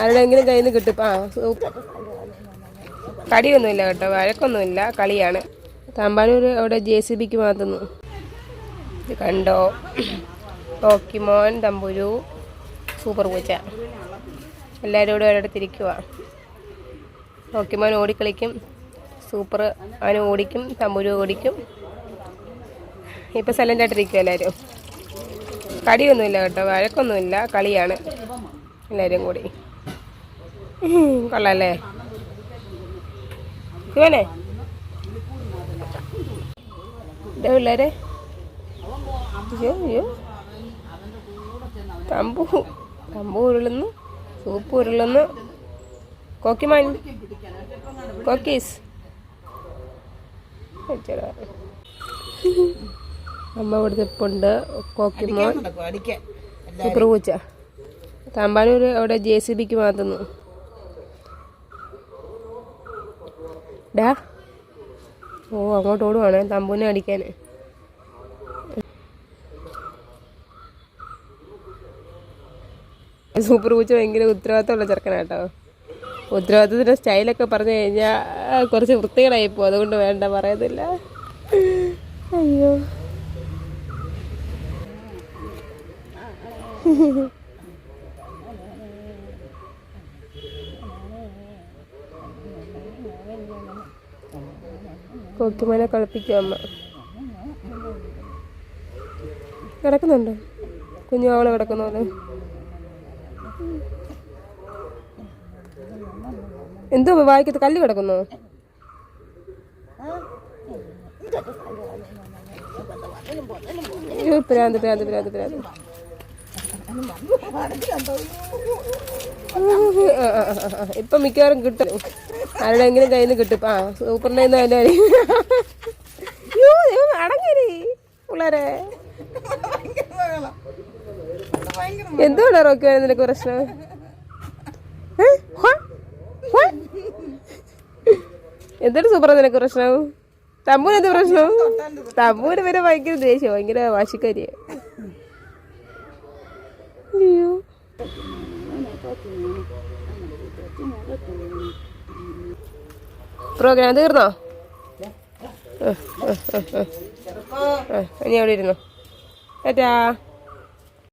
ആരുടെയെങ്കിലും കയ്യിൽ നിന്ന് കിട്ടും. ആ സൂപ്പർ കടിയൊന്നുമില്ല കേട്ടോ. വഴക്കൊന്നുമില്ല. കളിയാണ്. തമ്പാനൂർ അവിടെ ജെ സി ബിക്ക് മാറ്റുന്നു ഇത് കണ്ടോ? പോക്കിമോൻ തമ്പുരു സൂപ്പർ പൂച്ച. എല്ലാവരും കൂടെ ഒരിടത്തിരിക്കുക ഓക്കിമോൻ ഓടിക്കളിക്കും. സൂപ്പർ അവന് ഓടിക്കും. തമ്പുരു ഓടിക്കും. ഇപ്പം സൈലന്റ് ആയിട്ടിരിക്കും എല്ലാവരും. കടിയൊന്നുമില്ല കേട്ടോ. വഴക്കൊന്നുമില്ല. കളിയാണ്. എല്ലാവരും കൂടി. കൊള്ളാല്ലേ? ഇവനെ? ഇതേ പിള്ളേരെ. അയ്യോ അയ്യോ. തമ്പു തമ്പു ഉരുളുന്നു സൂപ്പ് ഉരുളുന്നു. കോക്കിമാൻ കോക്കീസ്. അമ്മ ഇവിടുത്തെ ഇപ്പുണ്ട്. കോക്കിമോൻ. സൂപ്പർ പൂച്ച. തമ്പാനൂർ അവിടെ ജെ സി ബിക്ക് മാറ്റുന്നു ഡാ. ഓ അങ്ങോട്ട് ഓടുവാണ്. തമ്പൂനെ അടിക്കാൻ. സൂപ്പർ പൂച്ച ഭയങ്കര ഉത്തരവാദിത്തമുള്ള ചെറുക്കനാട്ടോ. ഉത്തരവാദിത്തത്തിന്റെ സ്റ്റൈലൊക്കെ പറഞ്ഞു കഴിഞ്ഞാൽ കുറച്ച് വൃത്തികളായി പോകും അതുകൊണ്ട് വേണ്ട പറയുന്നില്ല അയ്യോ. കൊക്കുമനെ കളിപ്പിക്കും അമ്മ. കിടക്കുന്നുണ്ട്. കുഞ്ഞു കിടക്കുന്ന പോലെ. എന്തോ വായിക്കത്ത് കല്ല് കിടക്കുന്നു. പ്രാന്ത് പ്രാന്ത് പ്രാന്ത് പ്രാന്ത്. ഇപ്പൊ മിക്കവാറും കിട്ടും. ആരുടെയെങ്കിലും കയ്യിൽ നിന്ന് കിട്ടും. ആ സൂപ്പറിന്റെ അതിന്റെ അയ്യോ ദൈവം അടങ്ങരി പിള്ളേരെ. എന്തുകൊണ്ടാ റോക്കി വരുന്നത് നിനക്ക് പ്രശ്നം? എന്തൊരു? സൂപ്പർ നിനക്ക് പ്രശ്നം? തമ്പൂന് എന്ത് പ്രശ്നം? തമ്പൂന് വരെ ഭയങ്കര ദേഷ്യം ഭയങ്കര വാശിക്കാരിയ. അയ്യോ. പ്രോഗ്രാം തീർന്നോ? ഇനി എവിടെ ഇരുന്നോ? ടാറ്റാ